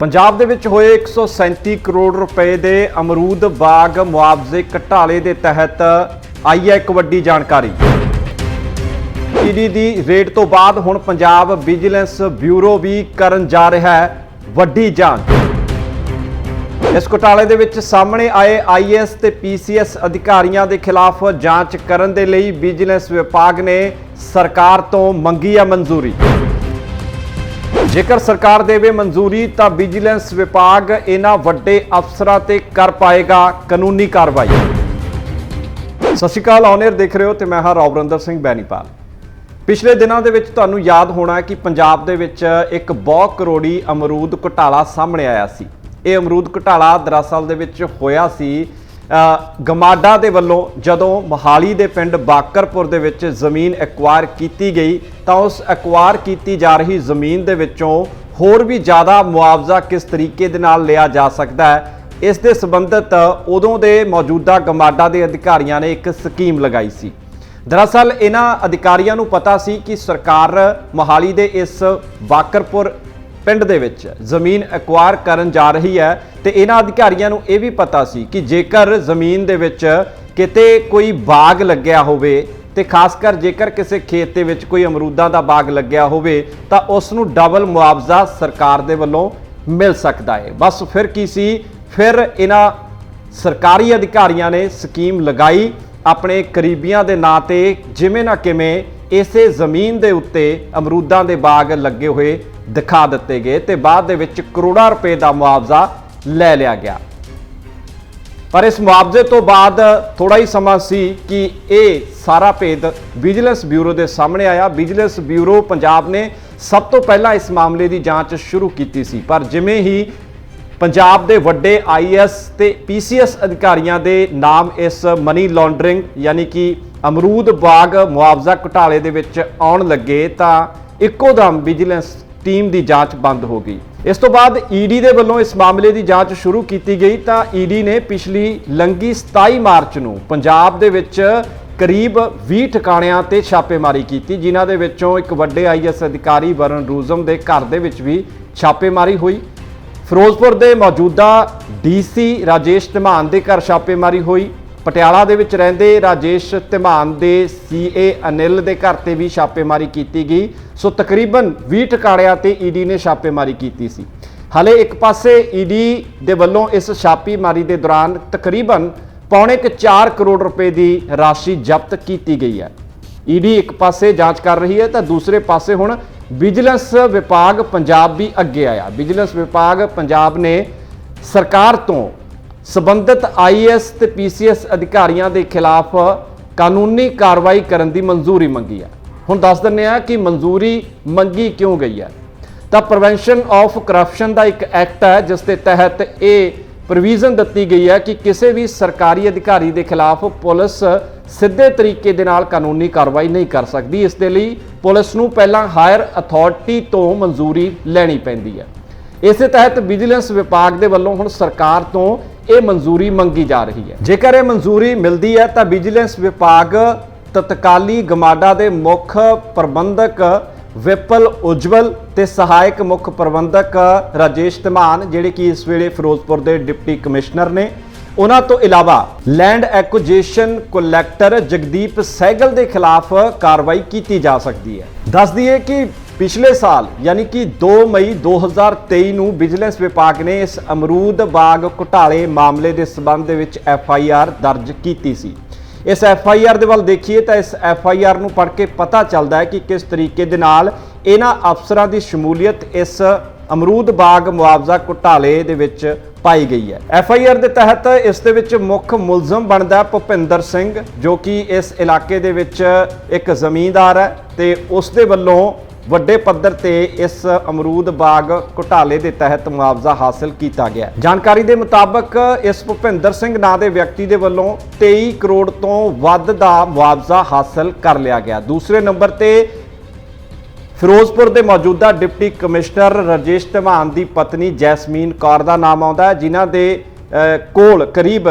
ਪੰਜਾਬ ਦੇ ਵਿੱਚ ਹੋਏ 137 ਕਰੋੜ ਰੁਪਏ ਦੇ ਅਮਰੂਦ ਬਾਗ ਮੁਆਵਜ਼ੇ ਘਟਾਲੇ ਦੇ ਤਹਿਤ ਆਈ ਹੈ ਇੱਕ ਵੱਡੀ ਜਾਣਕਾਰੀ। ਈਡੀ ਦੀ ਰੇਡ ਤੋਂ ਬਾਅਦ ਹੁਣ ਪੰਜਾਬ ਵਿਜੀਲੈਂਸ ਬਿਊਰੋ ਵੀ ਕਰਨ ਜਾ ਰਿਹਾ ਹੈ ਵੱਡੀ ਜਾਂਚ। ਇਸ ਘੁਟਾਲੇ ਦੇ ਵਿੱਚ ਸਾਹਮਣੇ ਆਏ ਆਈਐਸ ਤੇ ਪੀਸੀਐਸ ਅਧਿਕਾਰੀਆਂ ਦੇ ਖਿਲਾਫ ਜਾਂਚ ਕਰਨ ਦੇ ਲਈ ਵਿਜੀਲੈਂਸ ਵਿਭਾਗ ਨੇ ਸਰਕਾਰ ਤੋਂ ਮੰਗੀ ਹੈ ਮਨਜ਼ੂਰੀ। ਜੇਕਰ ਸਰਕਾਰ ਦੇਵੇ ਮਨਜ਼ੂਰੀ ਤਾਂ ਵਿਜੀਲੈਂਸ ਵਿਭਾਗ ਇਹਨਾਂ ਵੱਡੇ ਅਫਸਰਾਂ ਤੇ ਕਰ ਪਾਏਗਾ ਕਾਨੂੰਨੀ ਕਾਰਵਾਈ। ਸਤਿ ਸ਼੍ਰੀ ਅਕਾਲ ਔਨਰ ਦੇਖ ਰਹੇ ਹੋ ਤੇ ਮੈਂ ਹਾਂ ਰੌਬਰਿੰਦਰ ਸਿੰਘ ਬੈਨੀਪਾਲ। ਪਿਛਲੇ ਦਿਨਾਂ ਦੇ ਵਿੱਚ ਤੁਹਾਨੂੰ ਯਾਦ ਹੋਣਾ ਕਿ ਪੰਜਾਬ ਦੇ ਵਿੱਚ ਇੱਕ ਬਹੁ ਕਰੋੜੀ ਅਮਰੂਦ ਘੁਟਾਲਾ ਸਾਹਮਣੇ ਆਇਆ ਸੀ। ਇਹ ਅਮਰੂਦ ਘੁਟਾਲਾ ਦਰਅਸਲ ਦੇ ਵਿੱਚ ਹੋਇਆ ਸੀ ਗਮਾਡਾ ਦੇ ਵੱਲੋਂ ਜਦੋਂ ਮੋਹਾਲੀ ਦੇ ਪਿੰਡ ਬਾਕਰਪੁਰ ਦੇ ਵਿੱਚ ਜ਼ਮੀਨ ਐਕਵਾਇਰ ਕੀਤੀ ਗਈ ਤਾਂ ਉਸ ਐਕਵਾਇਰ ਕੀਤੀ ਜਾ ਰਹੀ ਜ਼ਮੀਨ ਦੇ ਵਿੱਚੋਂ ਹੋਰ ਵੀ ਜ਼ਿਆਦਾ ਮੁਆਵਜ਼ਾ ਕਿਸ ਤਰੀਕੇ ਦੇ ਨਾਲ ਲਿਆ ਜਾ ਸਕਦਾ ਹੈ, ਇਸ ਦੇ ਸੰਬੰਧਿਤ ਉਦੋਂ ਦੇ ਮੌਜੂਦਾ ਗਮਾਡਾ ਦੇ ਅਧਿਕਾਰੀਆਂ ਨੇ ਇੱਕ ਸਕੀਮ ਲਗਾਈ ਸੀ। ਦਰਅਸਲ ਇਹਨਾਂ ਅਧਿਕਾਰੀਆਂ ਨੂੰ ਪਤਾ ਸੀ ਕਿ ਸਰਕਾਰ ਮੋਹਾਲੀ ਦੇ ਇਸ ਬਾਕਰਪੁਰ ਪਿੰਡ ਦੇ ਵਿੱਚ ਜ਼ਮੀਨ ਐਕਵਾਇਰ ਕਰਨ ਜਾ ਰਹੀ ਹੈ ਤੇ ਇਹਨਾਂ ਅਧਿਕਾਰੀਆਂ ਨੂੰ ਇਹ ਵੀ ਪਤਾ ਸੀ ਕਿ ਜੇਕਰ ਜ਼ਮੀਨ ਦੇ ਵਿੱਚ ਕਿਤੇ ਕੋਈ ਬਾਗ ਲੱਗਿਆ ਹੋਵੇ ਤੇ ਖਾਸ ਕਰ ਜੇਕਰ ਕਿਸੇ ਖੇਤ ਦੇ ਵਿੱਚ ਕੋਈ ਅਮਰੂਦਾਂ ਦਾ ਬਾਗ ਲੱਗਿਆ ਹੋਵੇ ਤਾਂ ਉਸ ਨੂੰ ਡਬਲ ਮੁਆਵਜ਼ਾ ਸਰਕਾਰ ਦੇ ਵੱਲੋਂ ਮਿਲ ਸਕਦਾ ਹੈ। ਬਸ ਫਿਰ ਕੀ ਸੀ? ਫਿਰ ਇਹਨਾਂ ਸਰਕਾਰੀ ਅਧਿਕਾਰੀਆਂ ਨੇ ਸਕੀਮ ਲਗਾਈ। ਆਪਣੇ ਕਰੀਬੀਆਂ ਦੇ ਨਾਂ ਤੇ ਜਿਵੇਂ ਨਾ ਕਿਵੇਂ ਇਸੇ ਜ਼ਮੀਨ ਦੇ ਉੱਤੇ ਅਮਰੂਦਾਂ ਦੇ ਬਾਗ ਲੱਗੇ ਹੋਏ ਦਿਖਾ ਦਿੱਤੇ ਗਏ ਤੇ ਬਾਅਦ ਦੇ ਵਿੱਚ ਕਰੋੜਾਂ ਰੁਪਏ ਦਾ ਮੁਆਵਜ਼ਾ ਲੈ ਲਿਆ ਗਿਆ। ਪਰ ਇਸ ਮੁਆਵਜ਼ੇ ਤੋਂ ਬਾਅਦ ਥੋੜਾ ਹੀ ਸਮਾਂ ਸੀ ਕਿ ਇਹ ਸਾਰਾ ਭੇਦ ਵਿਜੀਲੈਂਸ ਬਿਊਰੋ ਦੇ ਸਾਹਮਣੇ ਆਇਆ। ਵਿਜੀਲੈਂਸ ਬਿਊਰੋ ਪੰਜਾਬ ਨੇ ਸਭ ਤੋਂ ਪਹਿਲਾਂ ਇਸ ਮਾਮਲੇ ਦੀ ਜਾਂਚ ਸ਼ੁਰੂ ਕੀਤੀ ਸੀ। ਪਰ ਜਿਵੇਂ ਹੀ ਪੰਜਾਬ ਦੇ ਵੱਡੇ ਆਈਐਸ ਤੇ ਪੀਸੀਐਸ ਅਧਿਕਾਰੀਆਂ ਦੇ ਨਾਮ ਇਸ ਮਨੀ ਲਾਂਡਰਿੰਗ, ਯਾਨੀ ਕਿ ਅਮਰੂਦ ਬਾਗ ਮੁਆਵਜ਼ਾ ਘੁਟਾਲੇ ਦੇ ਵਿੱਚ ਆਉਣ ਲੱਗੇ ਤਾਂ ਇੱਕੋ ਦਮ ਵਿਜੀਲੈਂਸ ਟੀਮ ਦੀ ਜਾਂਚ ਬੰਦ ਹੋ ਗਈ। ਇਸ ਤੋਂ ਬਾਅਦ ਈਡੀ ਦੇ ਵੱਲੋਂ ਇਸ ਮਾਮਲੇ ਦੀ ਜਾਂਚ ਸ਼ੁਰੂ ਕੀਤੀ ਗਈ ਤਾਂ ਈਡੀ ਨੇ ਪਿਛਲੀ ਲੰਗੀ 27 ਮਾਰਚ ਨੂੰ ਪੰਜਾਬ ਦੇ ਵਿੱਚ ਕਰੀਬ 20 ਠਿਕਾਣਿਆਂ ਤੇ ਛਾਪੇਮਾਰੀ ਕੀਤੀ, ਜਿਨ੍ਹਾਂ ਦੇ ਵਿੱਚੋਂ ਇੱਕ ਵੱਡੇ ਆਈਐਸ ਅਧਿਕਾਰੀ ਵਰਨ ਰੂਜ਼ਮ ਦੇ ਘਰ ਦੇ ਵਿੱਚ ਵੀ ਛਾਪੇਮਾਰੀ ਹੋਈ। ਫਿਰੋਜ਼ਪੁਰ ਦੇ ਮੌਜੂਦਾ ਡੀਸੀ ਰਾਜੇਸ਼ ਧਮਾਨ ਦੇ ਘਰ ਛਾਪੇਮਾਰੀ ਹੋਈ। ਪਟਿਆਲਾ ਦੇ ਵਿੱਚ ਰਹਿੰਦੇ ਰਾਜੇਸ਼ ਧਮਾਨ ਦੇ ਸੀਏ ਅਨਿਲ ਦੇ ਘਰ ਤੇ ਵੀ ਛਾਪੇਮਾਰੀ ਕੀਤੀ ਗਈ। ਸੋ ਤਕਰੀਬਨ 20 ਟਿਕਾਣਿਆਂ ਤੇ ਈਡੀ ਨੇ ਛਾਪੇਮਾਰੀ ਕੀਤੀ ਸੀ। ਹਲੇ ਇੱਕ ਪਾਸੇ ਈਡੀ ਦੇ ਵੱਲੋਂ ਇਸ ਛਾਪੇਮਾਰੀ ਦੇ ਦੌਰਾਨ ਤਕਰੀਬਨ ਪੌਣੇ ਕੁ 4 ਕਰੋੜ ਰੁਪਏ ਦੀ ਰਾਸ਼ੀ ਜ਼ਬਤ ਕੀਤੀ ਗਈ ਹੈ। ਈਡੀ ਇੱਕ ਪਾਸੇ ਜਾਂਚ ਕਰ ਰਹੀ ਹੈ ਤਾਂ ਦੂਸਰੇ ਪਾਸੇ ਹੁਣ ਵਿਜੀਲੈਂਸ ਵਿਭਾਗ ਪੰਜਾਬ ਵੀ ਅੱਗੇ ਆਇਆ। ਵਿਜੀਲੈਂਸ ਵਿਭਾਗ ਪੰਜਾਬ ਨੇ ਸਰਕਾਰ ਤੋਂ ਸਬੰਧਤ ਆਈਐਸ ਤੇ ਪੀਸੀਐਸ ਅਧਿਕਾਰੀਆਂ ਦੇ ਖਿਲਾਫ ਕਾਨੂੰਨੀ ਕਾਰਵਾਈ ਕਰਨ ਦੀ ਮਨਜ਼ੂਰੀ ਮੰਗੀ ਹੈ। ਹੁਣ ਦੱਸ ਦਿੰਨੇ ਆ ਕਿ ਮਨਜ਼ੂਰੀ ਮੰਗੀ ਕਿਉਂ ਗਈ ਹੈ। ਤਾਂ ਪ੍ਰੀਵੈਂਸ਼ਨ ਆਫ ਕਰਪਸ਼ਨ ਦਾ ਇੱਕ ਐਕਟ ਹੈ, ਜਿਸ ਦੇ ਤਹਿਤ ਇਹ ਪ੍ਰੋਵੀਜ਼ਨ ਦਿੱਤੀ ਗਈ ਹੈ ਕਿ ਕਿਸੇ ਵੀ ਸਰਕਾਰੀ ਅਧਿਕਾਰੀ ਦੇ ਖਿਲਾਫ ਪੁਲਿਸ ਸਿੱਧੇ ਤਰੀਕੇ ਦੇ ਨਾਲ ਕਾਨੂੰਨੀ ਕਾਰਵਾਈ ਨਹੀਂ ਕਰ ਸਕਦੀ। ਇਸ ਦੇ ਲਈ ਪੁਲਿਸ ਨੂੰ ਪਹਿਲਾਂ ਹਾਇਰ ਅਥਾਰਟੀ ਤੋਂ ਮਨਜ਼ੂਰੀ ਲੈਣੀ ਪੈਂਦੀ ਹੈ। ਇਸੇ ਤਹਿਤ ਵਿਜੀਲੈਂਸ ਵਿਭਾਗ ਦੇ ਵੱਲੋਂ ਹੁਣ ਸਰਕਾਰ ਤੋਂ ਇਹ ਮਨਜ਼ੂਰੀ ਮੰਗੀ ਜਾ ਰਹੀ ਹੈ। ਜੇਕਰ ਇਹ ਮਨਜ਼ੂਰੀ ਮਿਲਦੀ ਹੈ ਤਾਂ ਵਿਜੀਲੈਂਸ ਵਿਭਾਗ ਤਤਕਾਲੀ ਗਮਾਡਾ ਦੇ ਮੁੱਖ ਪ੍ਰਬੰਧਕ ਵਿਪਲ ਉਜਵਲ ਤੇ ਸਹਾਇਕ ਮੁੱਖ ਪ੍ਰਬੰਧਕ ਰਾਜੇਸ਼ ਧਮਾਨ, ਜਿਹੜੇ ਕਿ ਇਸ ਵੇਲੇ ਫਿਰੋਜ਼ਪੁਰ ਦੇ ਡਿਪਟੀ ਕਮਿਸ਼ਨਰ ਨੇ, ਉਹਨਾਂ ਤੋਂ ਇਲਾਵਾ land acquisition collector Jagdeep Sehgal ਦੇ ਖਿਲਾਫ ਕਾਰਵਾਈ ਕੀਤੀ ਜਾ ਸਕਦੀ ਹੈ। ਦੱਸ ਦਈਏ ਕਿ ਪਿਛਲੇ ਸਾਲ, ਯਾਨੀ ਕਿ 2 ਮਈ 2023 ਨੂੰ ਵਿਜੀਲੈਂਸ ਵਿਭਾਗ ਨੇ ਇਸ ਅਮਰੂਦ ਬਾਗ ਘੁਟਾਲੇ ਮਾਮਲੇ ਦੇ ਸਬੰਧ ਦੇ ਵਿੱਚ ਐਫ ਆਈ ਆਰ ਦਰਜ ਕੀਤੀ ਸੀ। ਇਸ ਐਫ ਆਈ ਆਰ ਦੇ ਵੱਲ ਦੇਖੀਏ ਤਾਂ ਇਸ ਐਫ ਆਈ ਆਰ ਨੂੰ ਪੜ੍ਹ ਕੇ ਪਤਾ ਚੱਲਦਾ ਹੈ ਕਿ ਕਿਸ ਤਰੀਕੇ ਦੇ ਨਾਲ ਇਹਨਾਂ ਅਫਸਰਾਂ ਦੀ ਸ਼ਮੂਲੀਅਤ ਇਸ ਅਮਰੂਦ ਬਾਗ ਮੁਆਵਜ਼ਾ ਘੁਟਾਲੇ ਦੇ ਵਿੱਚ ਪਾਈ ਗਈ ਹੈ। ਐਫ ਆਈ ਆਰ ਦੇ ਤਹਿਤ ਇਸ ਦੇ ਵਿੱਚ ਮੁੱਖ ਮੁਲਜ਼ਮ ਬਣਦਾ ਭੁਪਿੰਦਰ ਸਿੰਘ, ਜੋ ਕਿ ਇਸ ਇਲਾਕੇ ਦੇ ਵਿੱਚ ਇੱਕ ਜ਼ਮੀਂਦਾਰ ਹੈ ਤੇ ਉਸ ਦੇ ਵੱਲੋਂ ਵੱਡੇ ਪੱਧਰ ਤੇ ਇਸ ਅਮਰੂਦ ਬਾਗ ਘੁਟਾਲੇ ਦੇ ਤਹਿਤ ਮੁਆਵਜ਼ਾ ਹਾਸਲ ਕੀਤਾ ਗਿਆ। ਜਾਣਕਾਰੀ ਦੇ ਮੁਤਾਬਕ ਇਸ ਭੁਪਿੰਦਰ ਸਿੰਘ ਨਾਂ ਦੇ ਵਿਅਕਤੀ ਦੇ ਵੱਲੋਂ 23 ਕਰੋੜ ਤੋਂ ਵੱਧ ਦਾ ਮੁਆਵਜ਼ਾ ਹਾਸਲ ਕਰ ਲਿਆ ਗਿਆ। ਦੂਸਰੇ ਨੰਬਰ ਤੇ ਫਿਰੋਜ਼ਪੁਰ ਦੇ ਮੌਜੂਦਾ ਡਿਪਟੀ ਕਮਿਸ਼ਨਰ ਰਜੇਸ਼ ਧਮਾਨ ਦੀ ਪਤਨੀ ਜੈਸਮੀਨ ਕੌਰ ਦਾ ਨਾਮ ਆਉਂਦਾ ਹੈ, ਜਿਨ੍ਹਾਂ ਦੇ ਕੋਲ ਕਰੀਬ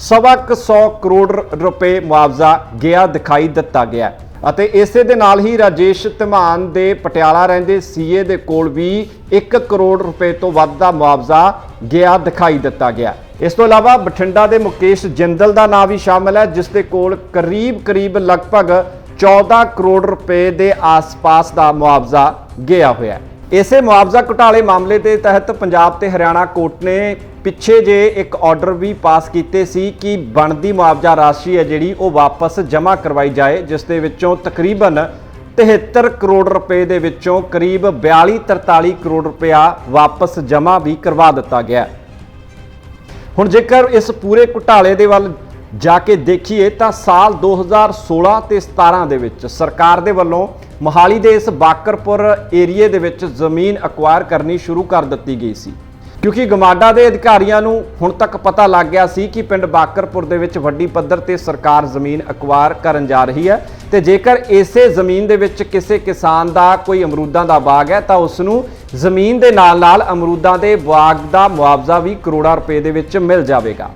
ਸਵਾ ਕੁ ਸੌ ਕਰੋੜ ਰੁਪਏ ਮੁਆਵਜ਼ਾ ਗਿਆ ਦਿਖਾਈ ਦਿੱਤਾ ਗਿਆ ਅਤੇ ਇਸੇ ਦੇ ਨਾਲ ਹੀ ਰਾਜੇਸ਼ ਧਮਾਨ ਦੇ ਪਟਿਆਲਾ ਰਹਿੰਦੇ ਸੀਏ ਦੇ ਕੋਲ ਵੀ 1 ਕਰੋੜ ਰੁਪਏ ਤੋਂ ਵੱਧ ਦਾ ਮੁਆਵਜ਼ਾ ਗਿਆ ਦਿਖਾਈ ਦਿੱਤਾ ਗਿਆ। ਇਸ ਤੋਂ ਇਲਾਵਾ ਬਠਿੰਡਾ ਦੇ ਮੁਕੇਸ਼ ਜਿੰਦਲ ਦਾ ਨਾਮ ਵੀ ਸ਼ਾਮਲ ਹੈ, ਜਿਸ ਦੇ ਕੋਲ ਕਰੀਬ-ਕਰੀਬ ਲਗਭਗ 14 ਕਰੋੜ ਰੁਪਏ ਦੇ ਆਸ-ਪਾਸ ਦਾ ਮੁਆਵਜ਼ਾ ਗਿਆ ਹੋਇਆ ਹੈ। ਇਸੇ ਮੁਆਵਜ਼ਾ ਘੁਟਾਲੇ ਮਾਮਲੇ ਦੇ ਤਹਿਤ ਪੰਜਾਬ ਤੇ ਹਰਿਆਣਾ ਕੋਰਟ ਨੇ ਪਿੱਛੇ ਜੇ ਇੱਕ ਆਰਡਰ ਵੀ ਪਾਸ ਕੀਤੇ ਸੀ ਕਿ ਬਣਦੀ ਮੁਆਵਜ਼ਾ ਰਾਸ਼ੀ ਹੈ ਜਿਹੜੀ ਉਹ ਵਾਪਸ ਜਮ੍ਹਾਂ ਕਰਵਾਈ ਜਾਏ, ਜਿਸ ਦੇ ਵਿੱਚੋਂ ਤਕਰੀਬਨ 73 ਕਰੋੜ ਰੁਪਏ ਦੇ ਵਿੱਚੋਂ ਕਰੀਬ 42 43 ਕਰੋੜ ਰੁਪਇਆ ਵਾਪਸ ਜਮ੍ਹਾਂ ਵੀ ਕਰਵਾ ਦਿੱਤਾ ਗਿਆ ਹੁਣ ਜੇਕਰ ਇਸ ਪੂਰੇ ਘੁਟਾਲੇ ਦੇ ਵੱਲ ਜਾ ਕੇ ਦੇਖੀਏ ਤਾਂ ਸਾਲ 2016 ਤੇ 17 ਦੇ ਵਿੱਚ ਸਰਕਾਰ ਦੇ ਵੱਲੋਂ ਮੋਹਾਲੀ ਦੇ ਇਸ ਬਾਕਰਪੁਰ ਏਰੀਏ ਦੇ ਵਿੱਚ ਜ਼ਮੀਨ ਅਕਵਾਇਰ ਕਰਨੀ ਸ਼ੁਰੂ ਕਰ ਦਿੱਤੀ ਗਈ ਸੀ। ਕਿਉਂਕਿ ਗਮਾਡਾ ਦੇ ਅਧਿਕਾਰੀਆਂ ਨੂੰ ਹੁਣ ਤੱਕ ਪਤਾ ਲੱਗ ਗਿਆ ਸੀ ਕਿ ਪਿੰਡ ਬਾਕਰਪੁਰ ਦੇ ਵਿੱਚ ਵੱਡੀ ਪੱਧਰ ਤੇ ਸਰਕਾਰ ਜ਼ਮੀਨ ਅਕਵਾਇਰ ਕਰਨ ਜਾ ਰਹੀ ਹੈ ਤੇ ਜੇਕਰ ਇਸੇ ਜ਼ਮੀਨ ਦੇ ਵਿੱਚ ਕਿਸੇ ਕਿਸਾਨ ਦਾ ਕੋਈ ਅਮਰੂਦਾਂ ਦਾ ਬਾਗ ਹੈ ਤਾਂ ਉਸ ਨੂੰ ਜ਼ਮੀਨ ਦੇ ਨਾਲ-ਨਾਲ ਅਮਰੂਦਾਂ ਦੇ ਬਾਗ ਦਾ ਮੁਆਵਜ਼ਾ ਵੀ ਕਰੋੜਾਂ ਰੁਪਏ ਦੇ ਵਿੱਚ ਮਿਲ ਜਾਵੇਗਾ।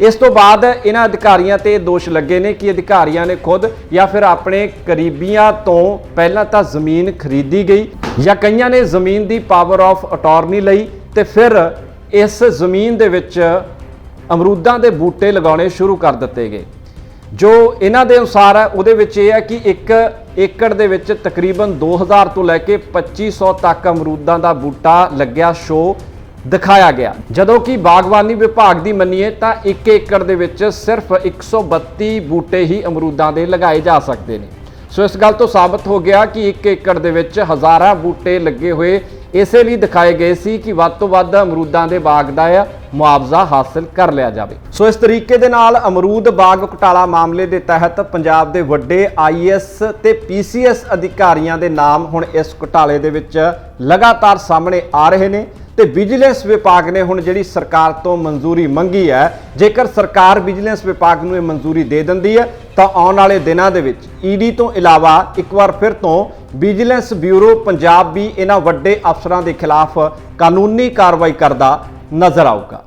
ਇਸ ਤੋਂ ਬਾਅਦ ਇਹਨਾਂ ਅਧਿਕਾਰੀਆਂ ਤੇ ਦੋਸ਼ ਲੱਗੇ ਨੇ ਕਿ ਅਧਿਕਾਰੀਆਂ ਨੇ ਖੁਦ ਜਾਂ ਫਿਰ ਆਪਣੇ ਕਰੀਬੀਆਂ ਤੋਂ ਪਹਿਲਾਂ ਤਾਂ ਜ਼ਮੀਨ ਖਰੀਦੀ ਗਈ ਜਾਂ ਕਈਆਂ ਨੇ ਜ਼ਮੀਨ ਦੀ ਪਾਵਰ ਆਫ ਅਟਾਰਨੀ ਲਈ ਤੇ ਫਿਰ ਇਸ ਜ਼ਮੀਨ ਦੇ ਵਿੱਚ ਅਮਰੂਦਾਂ ਦੇ ਬੂਟੇ ਲਗਾਉਣੇ ਸ਼ੁਰੂ ਕਰ ਦਿੱਤੇ ਗਏ। ਜੋ ਇਹਨਾਂ ਦੇ ਅਨੁਸਾਰ ਹੈ, ਉਹਦੇ ਵਿੱਚ ਇਹ ਹੈ ਕਿ ਇੱਕ ਏਕੜ ਦੇ ਵਿੱਚ ਤਕਰੀਬਨ 2000 ਤੋਂ ਲੈ ਕੇ 2500 ਤੱਕ ਅਮਰੂਦਾਂ ਦਾ ਬੂਟਾ ਲੱਗਿਆ ਸ਼ੋ ਦਿਖਾਇਆ ਗਿਆ। ਜਦੋਂ ਕਿ ਬਾਗਬਾਨੀ ਵਿਭਾਗ ਦੀ ਮੰਨੀਏ ਤਾਂ 1 ਏਕੜ ਦੇ ਵਿੱਚ ਸਿਰਫ 132 ਬੂਟੇ ਹੀ ਅਮਰੂਦਾਂ ਦੇ ਲਗਾਏ ਜਾ ਸਕਦੇ ਨੇ। ਸੋ ਇਸ ਗੱਲ ਤੋਂ ਸਾਬਤ ਹੋ ਗਿਆ ਕਿ 1 ਏਕੜ ਦੇ ਵਿੱਚ ਹਜ਼ਾਰਾਂ ਬੂਟੇ ਲੱਗੇ ਹੋਏ ਇਸੇ ਲਈ ਦਿਖਾਏ ਗਏ ਸੀ ਕਿ ਵੱਧ ਤੋਂ ਵੱਧ ਅਮਰੂਦਾਂ ਦੇ ਬਾਗ ਦਾ ਮੁਆਵਜ਼ਾ ਹਾਸਲ ਕਰ ਲਿਆ ਜਾਵੇ। ਸੋ ਇਸ ਤਰੀਕੇ ਦੇ ਨਾਲ ਅਮਰੂਦ ਬਾਗ ਘੁਟਾਲਾ ਮਾਮਲੇ ਦੇ ਤਹਿਤ ਪੰਜਾਬ ਦੇ ਵੱਡੇ ਆਈਐਸ ਤੇ ਪੀਸੀਐਸ ਅਧਿਕਾਰੀਆਂ ਦੇ ਨਾਮ ਹੁਣ ਇਸ ਘੁਟਾਲੇ ਦੇ ਵਿੱਚ ਲਗਾਤਾਰ ਸਾਹਮਣੇ ਆ ਰਹੇ ਨੇ। ਤੇ ਵਿਜੀਲੈਂਸ ਵਿਭਾਗ ਨੇ ਹੁਣ ਜਿਹੜੀ ਸਰਕਾਰ ਤੋਂ ਮਨਜ਼ੂਰੀ ਮੰਗੀ ਹੈ, ਜੇਕਰ ਸਰਕਾਰ ਵਿਜੀਲੈਂਸ ਵਿਭਾਗ ਨੂੰ ਇਹ ਮਨਜ਼ੂਰੀ ਦੇ ਦਿੰਦੀ ਹੈ, ਤਾਂ ਆਉਣ ਵਾਲੇ ਦਿਨਾਂ ਦੇ ਵਿੱਚ ਈਡੀ ਤੋਂ ਇਲਾਵਾ ਇੱਕ ਵਾਰ ਫਿਰ ਤੋਂ ਵਿਜੀਲੈਂਸ ਬਿਊਰੋ ਪੰਜਾਬ ਵੀ ਇਹਨਾਂ ਵੱਡੇ ਅਫਸਰਾਂ ਦੇ ਖਿਲਾਫ ਕਾਨੂੰਨੀ ਕਾਰਵਾਈ ਕਰਦਾ ਨਜ਼ਰ ਆਊਗਾ।